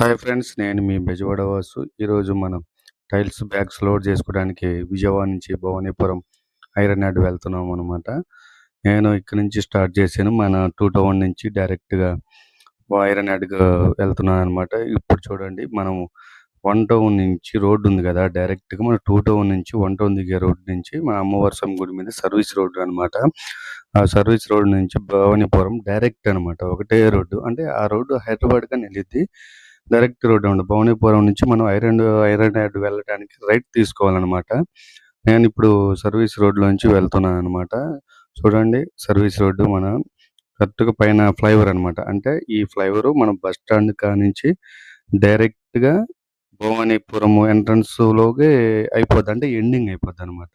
Hi friends నేను మీ బెజవాడ వాసు. ఈరోజు మనం టైల్స్ బ్యాగ్స్ లోడ్ చేసుకోవడానికి విజయవాడ నుంచి భువనీపురం ఐరన్ యాడ్ వెళ్తున్నాం అనమాట నేను ఇక్కడ నుంచి స్టార్ట్ చేశాను. మన టూ టౌన్ నుంచి డైరెక్ట్గా ఐరన్ యాడ్గా వెళ్తున్నాను అనమాట ఇప్పుడు చూడండి మనము వన్ టౌన్ నుంచి రోడ్డు ఉంది కదా డైరెక్ట్గా మన టూ టౌన్ నుంచి వన్ టౌన్ దిగే రోడ్ నుంచి మన అమ్మవారి గుడి మీద సర్వీస్ రోడ్ అనమాట ఆ సర్వీస్ రోడ్ నుంచి భవానీపురం డైరెక్ట్ అనమాట ఒకటే రోడ్డు. అంటే ఆ రోడ్డు హైదరాబాద్ నిలిద్ది డైరెక్ట్ రోడ్ ఉంది భవానీపురం నుంచి మనం ఐరన్ ఐరన్ యాడ్ వెళ్ళడానికి రైట్ తీసుకోవాలన్నమాట. నేను ఇప్పుడు సర్వీస్ రోడ్ వెళ్తున్నాను అనమాట చూడండి సర్వీస్ రోడ్డు మన కరెక్ట్గా పైన ఫ్లైఓవర్ అనమాట అంటే ఈ ఫ్లైఓవర్ మన బస్ స్టాండ్ కానించి డైరెక్ట్గా భవానీపురం ఎంట్రన్స్లోకి అయిపోద్ది అంటే ఎండింగ్ అయిపోద్ది అనమాట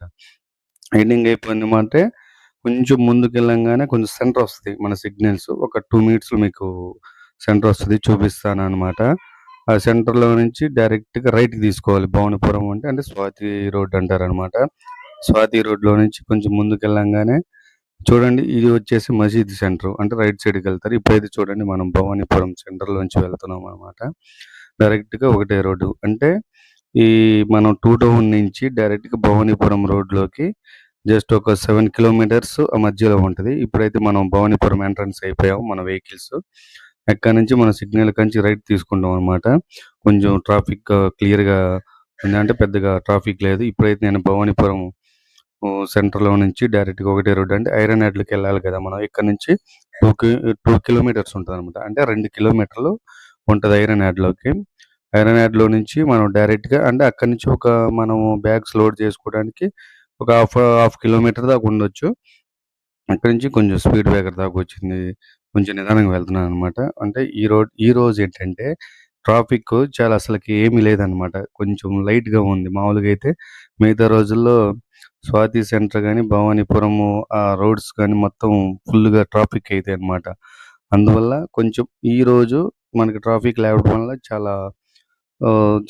ఎండింగ్ అయిపోయింది అంటే కొంచెం ముందుకు వెళ్ళంగానే కొంచెం సెంటర్ వస్తుంది మన సిగ్నల్స్. ఒక టూ మినిట్స్ మీకు సెంటర్ వస్తుంది చూపిస్తాను అనమాట ఆ సెంటర్లో నుంచి డైరెక్ట్గా రైట్కి తీసుకోవాలి. భవనపురం అంటే అంటే స్వాతి రోడ్ అంటారు అనమాట స్వాతి రోడ్లో నుంచి కొంచెం ముందుకు వెళ్ళంగానే చూడండి ఇది వచ్చేసి మసీద్ సెంటర్. అంటే రైట్ సైడ్కి వెళ్తారు. ఇప్పుడైతే చూడండి మనం భవానీపురం సెంటర్లోంచి వెళ్తున్నాం అనమాట డైరెక్ట్గా ఒకటే రోడ్డు. అంటే ఈ మనం టూ టౌన్ నుంచి డైరెక్ట్గా భవానీపురం రోడ్లోకి జస్ట్ ఒక సెవెన్ కిలోమీటర్స్ ఆ మధ్యలో ఉంటుంది. ఇప్పుడైతే మనం భవానీపురం ఎంట్రన్స్ అయిపోయాము మన వెహికల్స్. ఎక్కడి నుంచి మన సిగ్నల్ కంచి రైట్ తీసుకుంటాం అనమాట కొంచెం ట్రాఫిక్ క్లియర్గా ఉంది? అంటే పెద్దగా ట్రాఫిక్ లేదు. ఇప్పుడైతే నేను భవానీపురం సెంటర్లో నుంచి డైరెక్ట్గా ఒకటే రోడ్ అంటే ఐరన్ యార్డ్కి వెళ్ళాలి కదా మనం. ఇక్కడ నుంచి? టూ టూ కిలోమీటర్స్ ఉంటుంది అనమాట అంటే రెండు కిలోమీటర్లు ఉంటుంది ఐరన్ యార్డ్లోకి ఐరన్ యార్డ్లో నుంచి మనం డైరెక్ట్గా అంటే అక్కడి నుంచి ఒక మనం బ్యాగ్స్ లోడ్ చేసుకోవడానికి ఒక హాఫ్ హాఫ్ కిలోమీటర్ దాకా ఉండొచ్చు. అక్కడి నుంచి కొంచెం స్పీడ్ బ్రేకర్ దాకా వచ్చింది. కొంచెం నిదానంగా వెళ్తున్నాను అనమాట అంటే ఈ రోడ్ ఈ రోజు ఏంటంటే ట్రాఫిక్ చాలా అసలుకి ఏమీ లేదనమాట కొంచెం లైట్గా ఉంది. మామూలుగా అయితే మిగతా రోజుల్లో స్వాతి సెంటర్ కానీ భవానీపురం ఆ రోడ్స్ కానీ మొత్తం ఫుల్గా ట్రాఫిక్ అయితే అనమాట అందువల్ల కొంచెం ఈ రోజు మనకి ట్రాఫిక్ లేవడం వల్ల చాలా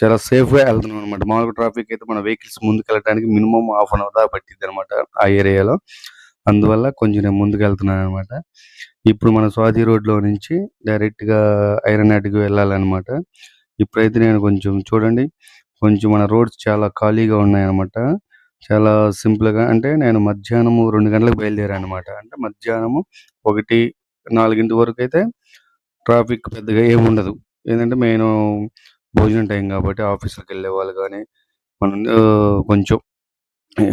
చాలా సేఫ్గా వెళ్తున్నాం అనమాట మామూలుగా ట్రాఫిక్ అయితే మన వెహికల్స్ ముందుకు వెళ్ళడానికి మినిమం హాఫ్ అన్ అవర్ దాకా పట్టింది అనమాట ఆ ఏరియాలో. అందువల్ల కొంచెం నేను ముందుకు వెళ్తున్నాను అనమాట ఇప్పుడు మన స్వాతి రోడ్లో నుంచి డైరెక్ట్గా ఐరన్ యార్డ్కి వెళ్ళాలన్నమాట ఇప్పుడైతే నేను కొంచెం చూడండి కొంచెం మన రోడ్స్ చాలా ఖాళీగా ఉన్నాయన్నమాట చాలా సింపుల్గా అంటే నేను మధ్యాహ్నము రెండు గంటలకు బయలుదేరాను అనమాట అంటే మధ్యాహ్నము ఒకటి నాలుగింటి వరకు అయితే ట్రాఫిక్ పెద్దగా ఏమి ఉండదు. ఏంటంటే నేను భోజనం టైం కాబట్టి ఆఫీస్కి వెళ్ళే వాళ్ళు కానీ మనం కొంచెం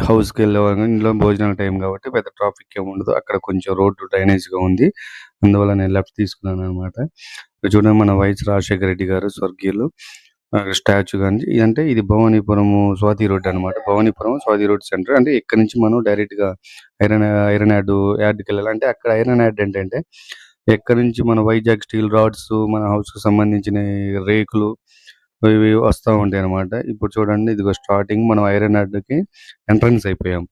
హౌస్కి వెళ్ళేవాళ్ళం ఇంట్లో భోజనాల టైం కాబట్టి పెద్ద ట్రాఫిక్ ఏమి ఉండదు. అక్కడ కొంచెం రోడ్డు డ్రైనేజ్గా ఉంది. అందువల్ల నేను లెఫ్ట్ తీసుకున్నాను అనమాట చూడండి మన వైఎస్ రాజశేఖర రెడ్డి గారు స్వర్గీయులు. స్టాచ్యూ కానీ ఇదంటే ఇది భవానీపురం స్వాతి రోడ్ అనమాట భవానీపురం స్వాతి రోడ్ సెంటర్. అంటే ఇక్కడ నుంచి మనం డైరెక్ట్గా ఐరన్ ఐరన్ యాడ్ యార్డ్కి వెళ్ళాలి. అంటే అక్కడ ఐరన్ యాడ్ ఏంటంటే ఎక్కడి నుంచి మన వైజాగ్ స్టీల్ రాడ్స్ మన హౌస్కి సంబంధించిన రేకులు ఇవి వస్తూ ఉంటాయి అనమాట ఇప్పుడు చూడండి ఇదిగో స్టార్టింగ్ మనం ఐరన్ అడ్డుకి ఎంట్రన్స్ అయిపోయాం.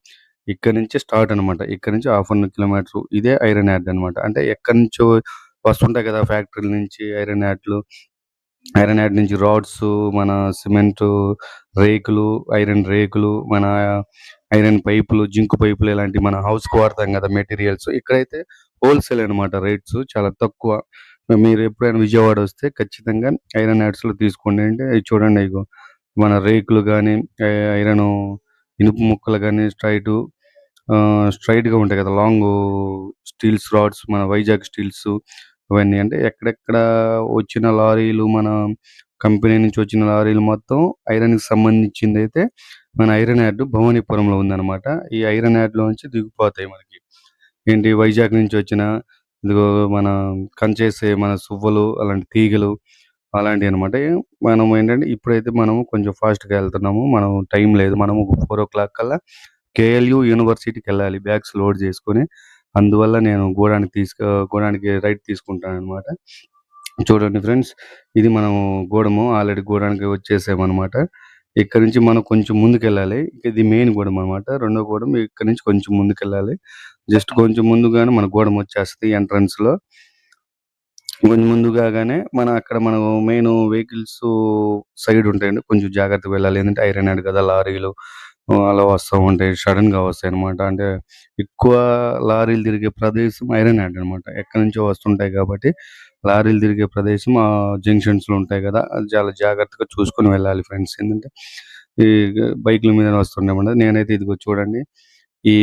ఇక్కడ నుంచి స్టార్ట్ అనమాట ఇక్కడ నుంచి హాఫ్ వన్ కిలోమీటర్ ఇదే ఐరన్ యాడ్ అనమాట అంటే ఎక్కడి నుంచో వస్తుంటాయి కదా ఫ్యాక్టరీల నుంచి ఐరన్ యాడ్లు ఐరన్ యాడ్ నుంచి రాడ్స్ మన సిమెంట్ రేకులు ఐరన్ రేకులు మన ఐరన్ పైపులు జింక్ పైపులు ఇలాంటి మన హౌస్కి వాడతాం కదా మెటీరియల్స్ ఇక్కడైతే హోల్సేల్ అనమాట రేట్స్ చాలా తక్కువ. మీరు ఎప్పుడైనా విజయవాడ వస్తే ఖచ్చితంగా ఐరన్ యాడ్స్లో తీసుకోండి. అంటే చూడండి ఇగో మన రేకులు కానీ ఐరన్ ఇనుపు ముక్కలు కానీ స్ట్రైట్ స్ట్రైట్గా ఉంటాయి కదా లాంగ్ స్టీల్స్ రాడ్స్ మన వైజాగ్ స్టీల్స్ ఇవన్నీ అంటే ఎక్కడెక్కడ వచ్చిన లారీలు మన కంపెనీ నుంచి వచ్చిన లారీలు మొత్తం ఐరన్కి సంబంధించింది అయితే మన ఐరన్ యాడ్ భవానీపురంలో ఉందన్నమాట. ఈ ఐరన్ యార్డ్లో నుంచి దిగిపోతాయి మనకి. ఏంటి వైజాగ్ నుంచి వచ్చిన ఇదిగో మన కంచేసే మన సువ్వలు అలాంటి తీగలు అలాంటివి అనమాట మనం ఏంటంటే ఇప్పుడైతే మనము కొంచెం ఫాస్ట్గా వెళ్తున్నాము. మనం టైం లేదు. మనము ఫోర్ ఓ క్లాక్ కల్లా కేఎల్యు యూనివర్సిటీకి వెళ్ళాలి. బ్యాగ్స్ లోడ్ చేసుకొని. అందువల్ల నేను గోడానికి తీసుకు గోడానికి రైట్ తీసుకుంటాను అనమాట చూడండి ఫ్రెండ్స్ ఇది మనం గోడము. ఆల్రెడీ గోడానికి వచ్చేసామన్నమాట ఇక్కడ నుంచి మనం కొంచెం ముందుకు వెళ్ళాలి ఇది మెయిన్ గోడం అనమాట రెండో గోడం ఇక్కడ నుంచి కొంచెం ముందుకు వెళ్ళాలి జస్ట్ కొంచెం ముందుగానే మన గోడ వచ్చేస్తుంది ఎంట్రన్స్లో. కొంచెం ముందుగానే మన అక్కడ మన మెయిన్ వెహికల్స్ సైడ్ ఉంటాయండి. కొంచెం జాగ్రత్తగా వెళ్ళాలి. ఏంటంటే ఐరన్ యాడ్ కదా లారీలు అలా వస్తూ ఉంటాయి. సడన్గా వస్తాయి అనమాట అంటే ఎక్కువ లారీలు తిరిగే ప్రదేశం ఐరన్ యాడ్ అనమాట ఎక్కడి నుంచో వస్తుంటాయి కాబట్టి లారీలు తిరిగే ప్రదేశం ఆ జంక్షన్స్లో ఉంటాయి కదా. అది చాలా జాగ్రత్తగా చూసుకొని వెళ్ళాలి ఫ్రెండ్స్. ఏంటంటే ఈ బైక్ల మీద వస్తుండే నేనైతే ఇదిగో చూడండి. ఈ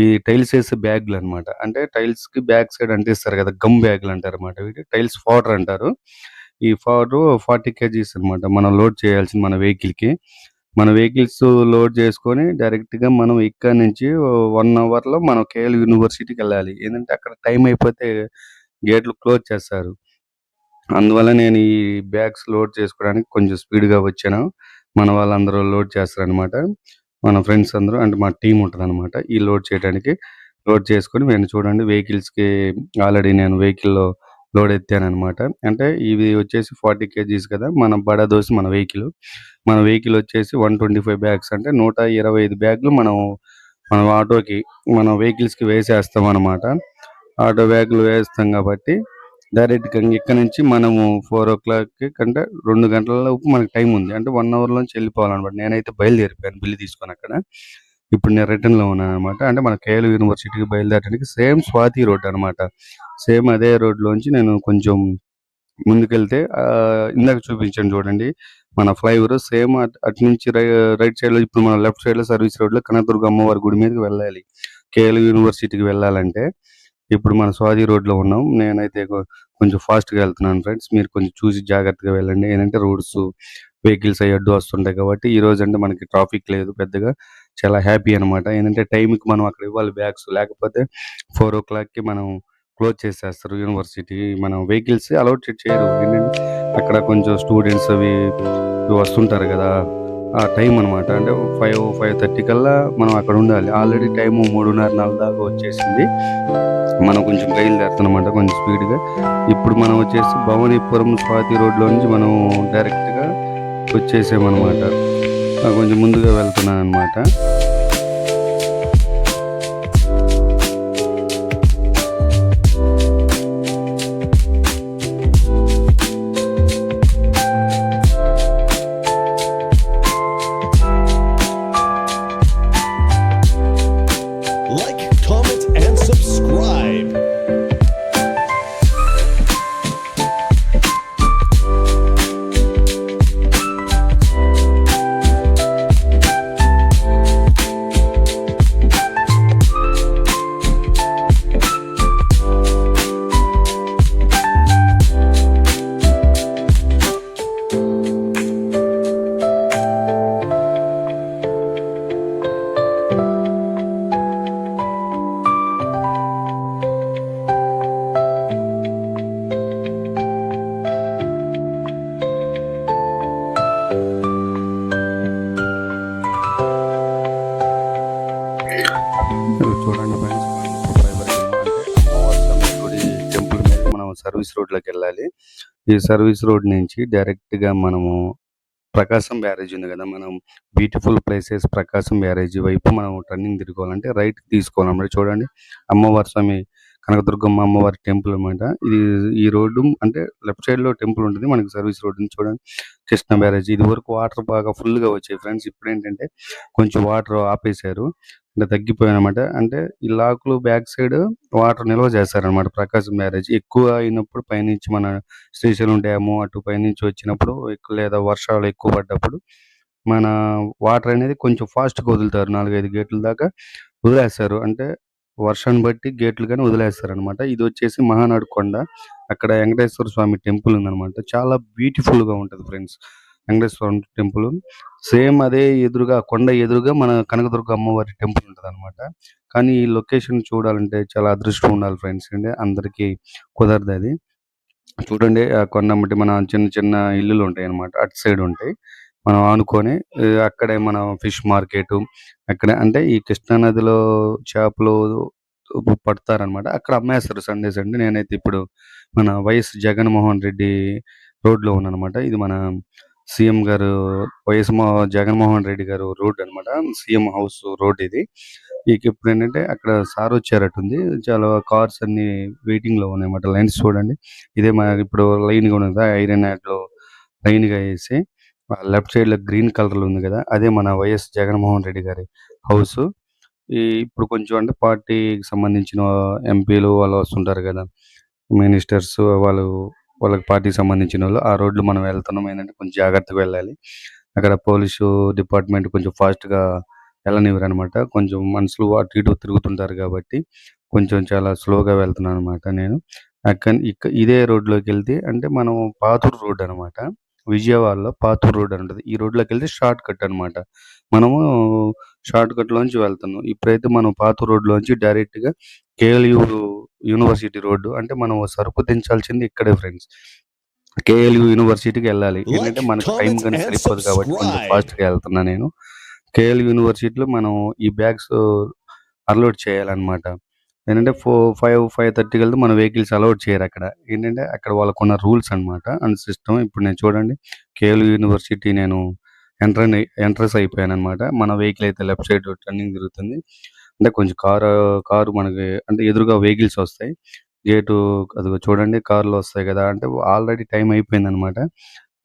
ఈ టైల్స్ వేసే బ్యాగ్లు అనమాట అంటే టైల్స్కి బ్యాక్ సైడ్ అంటిస్తారు కదా గమ్ బ్యాగులంటారన్నమాట వీటిని. టైల్స్ ఫోడర్ అంటారు. ఈ ఫోడరు 40 కేజీస్ అనమాట. మనం లోడ్ చేయాల్సింది మన వెహికల్‌కి. మన వెహికల్స్ లోడ్ చేసుకొని డైరెక్ట్‌గా మనం ఇక్కడ నుంచి 1 అవర్‌లో మనం కేఎల్ యూనివర్సిటీకెళ్ళాలి. ఏంటంటే అక్కడ టైం అయిపోతే గేట్లు క్లోజ్ చేస్తారు. అందువల్ల నేను ఈ బ్యాగ్స్ లోడ్ చేసుకోవడానికి కొంచెం స్పీడ్‌గా వచ్చాను. మన వాళ్ళందరూ లోడ్ చేస్తారనమాట. మన ఫ్రెండ్స్ అందరూ అంటే మా టీం ఉంటుంది అనమాట ఈ లోడ్ చేయడానికి. లోడ్ చేసుకొని నేను చూడండి వెహికల్స్‌కి ఆల్రెడీ నేను వెహికల్‌లో లోడ్ ఎత్తాను అనమాట అంటే ఇవి వచ్చేసి 40 కేజీస్ కదా! మన బడా దోసి మన వెహికల్. మన వెహికల్ వచ్చేసి 125 బ్యాగ్స్ అంటే 125 బ్యాగ్లు మనం మన ఆటోకి మన వెహికల్స్‌కి వేసేస్తామనమాట. ఆటో బ్యాగులు వేస్తాం కాబట్టి డైరెక్ట్‌గా ఇక్కడ నుంచి మనము 4:00కి కంటే రెండు గంటల లోపు మనకు టైం ఉంది. అంటే వన్ అవర్‌లోంచి వెళ్ళిపోవాలనమాట. నేనైతే బయలుదేరిపోయాను బిల్ తీసుకొని అక్కడ. ఇప్పుడు నేను రిటర్న్‌లో ఉన్నాననమాట. అంటే మన కేఎల్ యూనివర్సిటీకి బయలుదేరడానికి సేమ్ స్వాతి రోడ్ అనమాట. సేమ్ అదే రోడ్‌లోంచి నేను కొంచెం ముందుకెళ్తే ఇందాక చూపించాను చూడండి. మన ఫ్లైఓవర్ సేమ్ అటు నుంచి రై రైట్ సైడ్‌లో ఇప్పుడు మన లెఫ్ట్ సైడ్‌లో సర్వీస్ రోడ్‌లో కనకదుర్గ అమ్మవారి గుడి మీదకి వెళ్ళాలి. కేఎల్ యూనివర్సిటీకి వెళ్ళాలంటే. ఇప్పుడు మన స్వాతి రోడ్‌లో ఉన్నాం. నేనైతే కొంచెం ఫాస్ట్‌గా వెళ్తున్నాను ఫ్రెండ్స్. మీరు కొంచెం చూసి జాగ్రత్తగా వెళ్ళండి. ఏంటంటే రోడ్స్ వెహికల్స్ అవి అడ్డు వస్తుంటాయి కాబట్టి ఈరోజంటే మనకి ట్రాఫిక్ లేదు పెద్దగా. చాలా హ్యాపీ అనమాట. ఏంటంటే టైంకి మనం అక్కడ ఇవ్వాలి బ్యాగ్స్. లేకపోతే 4:00కి మనం క్లోజ్ చేసేస్తారు యూనివర్సిటీ. మనం వెహికల్స్ అలౌట్ చేయరు. ఏంటంటే అక్కడ కొంచెం స్టూడెంట్స్ అవి వస్తుంటారు కదా ఆ టైం అనమాట. అంటే 5, 5:30 కల్లా మనం అక్కడ ఉండాలి. ఆల్రెడీ టైము 3:30, 4 దాకా వచ్చేసింది. మనం కొంచెం బయలుదేరుతానమాట కొంచెం స్పీడ్‌గా. ఇప్పుడు మనం వచ్చేసి భవానీపురం స్వాతి రోడ్‌లో నుంచి మనం డైరెక్ట్‌గా వచ్చేసామనమాట. కొంచెం ముందుగా వెళ్తున్నాను అనమాట సర్వీస్ రోడ్‌లోకెళ్ళాలి. ఈ సర్వీస్ రోడ్ నుంచి డైరెక్ట్‌గా మనము ప్రకాశం బ్యారేజ్ ఉంది కదా మనం బ్యూటిఫుల్ ప్లేసెస్ ప్రకాశం బ్యారేజ్ వైపు మనం టర్నింగ్ తిరుక్కోవాలంటే రైట్ తీసుకోవాలన్నమాట. చూడండి అమ్మవారి స్వామి కనకదుర్గమ్మ అమ్మవారి టెంపుల్ అనమాట. ఇది ఈ రోడ్డు అంటే లెఫ్ట్ సైడ్లో టెంపుల్ ఉంటుంది మనకి సర్వీస్ రోడ్ ఉంది చూడండి. కృష్ణ బ్యారేజ్ ఇదివరకు వాటర్ బాగా ఫుల్గా వచ్చాయి ఫ్రెండ్స్. ఇప్పుడు ఏంటంటే కొంచెం వాటర్ ఆపేశారు. అంటే తగ్గిపోయానమాట అంటే ఈ లాకులు బ్యాక్ సైడ్ వాటర్ నిల్వ చేస్తారనమాట ప్రకాశం బ్యారేజ్. ఎక్కువ అయినప్పుడు పైనుంచి మన శ్రీశైలం డ్యాము అటు పైనుంచి వచ్చినప్పుడు ఎక్కువ లేదా వర్షాలు ఎక్కువ పడ్డప్పుడు మన వాటర్ అనేది కొంచెం ఫాస్ట్‌గా వదులుతారు. 4, 5 గేట్ల దాకా వదిలేస్తారు. అంటే వర్షాన్ని బట్టి గేట్లు అన్నమాట ఇది వచ్చేసి మహానాడు కొండ. అక్కడ వెంకటేశ్వర స్వామి టెంపుల్ ఉందన్నమాట. చాలా బ్యూటిఫుల్‌గా ఉంటది ఫ్రెండ్స్. వెంకటేశ్వర టెంపుల్. సేమ్ అదే ఎదురుగా కొండ ఎదురుగా మన కనకదుర్గ అమ్మవారి టెంపుల్ ఉంటదన్నమాట. కానీ ఈ లొకేషన్ చూడాలంటే చాలా అదృష్టం ఉండాలి ఫ్రెండ్స్. అంటే అందరికీ అది చూడండి ఆ బట్టి మన చిన్న చిన్న ఇల్లులు ఉంటాయి అనమాట అటు సైడ్ ఉంటాయి. మనం ఆనుకొని అక్కడే మనం ఫిష్ మార్కెట్ అక్కడ అంటే ఈ కృష్ణా నదిలో చేపలు పడతారనమాట అక్కడ అమ్మేస్తారు సండే సండే. నేనైతే ఇప్పుడు మన వైఎస్ జగన్‌మోహన్ రెడ్డి రోడ్‌లో ఉన్నానమాట ఇది మన సీఎం గారు వైఎస్ జగన్‌మోహన్ రెడ్డి గారు రోడ్ అన్నమాట. సీఎం హౌస్ రోడ్ ఇది. ఇక ఇప్పుడేంటంటే అక్కడ సార్ వచ్చారటుంది. చాలా కార్స్ అన్నీ వెయిటింగ్‌లో ఉన్నాయన్నమాట. లైన్స్ చూడండి. ఇదే మా ఇప్పుడు లైన్‌గా ఉన్నది ఐరన్ ఐరన్ యాడ్‌లో లైన్‌గా ఏసి వేసి లెఫ్ట్ సైడ్లో గ్రీన్ కలర్లో ఉంది కదా అదే మన వైఎస్ జగన్‌మోహన్ రెడ్డి గారి హౌస్ ఈ ఇప్పుడు కొంచెం అంటే పార్టీకి సంబంధించిన ఎంపీలు వాళ్ళు వస్తుంటారు కదా మినిస్టర్స్ వాళ్ళు వాళ్ళకి పార్టీకి సంబంధించినోళ్ళు. ఆ రోడ్లు మనం వెళ్తున్నాం ఏంటంటే కొంచెం జాగ్రత్తగా వెళ్ళాలి. అక్కడ పోలీసు డిపార్ట్‌మెంట్ కొంచెం ఫాస్ట్‌గా ఎళ్ళనివ్వరనమాట. కొంచెం మనుషులు అటు ఇటు తిరుగుతుంటారు కాబట్టి కొంచెం చాలా స్లోగా వెళ్తున్నాననమాట నేను. అక్కడ ఇక ఇదే రోడ్‌లోకెళ్తే అంటే మనం పాతూరు రోడ్ అనమాట. విజయవాడలో పాతూరు రోడ్ అని ఉంటది. ఈ రోడ్‌లోకెళ్తే షార్ట్ కట్ అనమాట. మనము షార్ట్ కట్‌లోంచి వెళ్తున్నాం. ఇప్పుడైతే మనం పాతూరు రోడ్‌లోంచి డైరెక్ట్‌గా కేఎల్‌యూ యూనివర్సిటీ రోడ్డు అంటే మనం సరుకు దించాల్సింది ఇక్కడే ఫ్రెండ్స్. కేఎల్‌యూ యూనివర్సిటీకెళ్ళాలి. ఏంటంటే Like, మనకు టైం and సరిపోదు కాబట్టి కొంచెం. ఫాస్ట్‌గా ఎళ్తున్నా నేను. కేఎల్ యూనివర్సిటీలో మనం ఈ బ్యాగ్స్ అన్‌లోడ్ చేయాలనమాట. ఏంటంటే ఫో 5, 5:30 కల్లా మన వెహికల్స్ అలౌడ్ చేయరక్కడ. ఏంటంటే అక్కడ వాళ్ళకున్న రూల్స్ అనమాట. And system. ఇప్పుడు నేను చూడండి కేఎల్ యూనివర్సిటీ నేను ఎంటర్ ఎంట్రన్స్ అయిపోయాను అనమాట మన వెహికల్ అయితే లెఫ్ట్ సైడ్ టర్నింగ్ తిరుగుతుంది. అంటే కొంచెం కారు కారు మనకి అంటే ఎదురుగా వెహికల్స్ వస్తాయి. గేటు అది చూడండి కార్లు వస్తాయి కదా! అంటే ఆల్రెడీ టైం అయిపోయిందనమాట.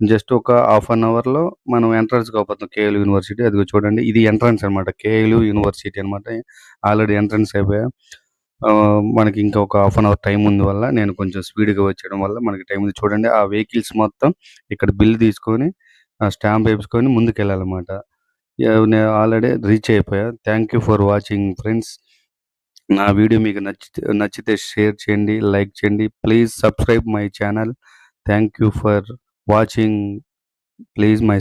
జస్ట్ ఒక హాఫ్ అన్ అవర్‌లో మనం ఎంట్రన్స్ అయిపోతాం కేఎల్ యూనివర్సిటీ. అదిగో చూడండి ఇది ఎంట్రన్స్ అనమాట. కేఎల్ యూనివర్సిటీ అనమాట. ఆల్రెడీ ఎంట్రన్స్ అయిపోయా. మనకి ఇంకా ఒక హాఫ్ అన్ అవర్ టైం ఉంది వల్ల నేను కొంచెం స్పీడ్‌గా వచ్చేయడం వల్ల మనకి టైం ఉంది. చూడండి ఆ వెహికల్స్ మొత్తం ఇక్కడ బిల్ తీసుకొని స్టాంప్ ఏపించుకొని ముందుకెళ్ళాలన్నమాట. వెళ్ళాలన్నమాట నేను ఆల్రెడీ రీచ్ అయిపోయా. Thank you for watching friends. నా వీడియో మీకు నచ్చితే నచ్చితే షేర్ చేయండి, లైక్ చేయండి. Please subscribe my channel. Thank you for watching. Please my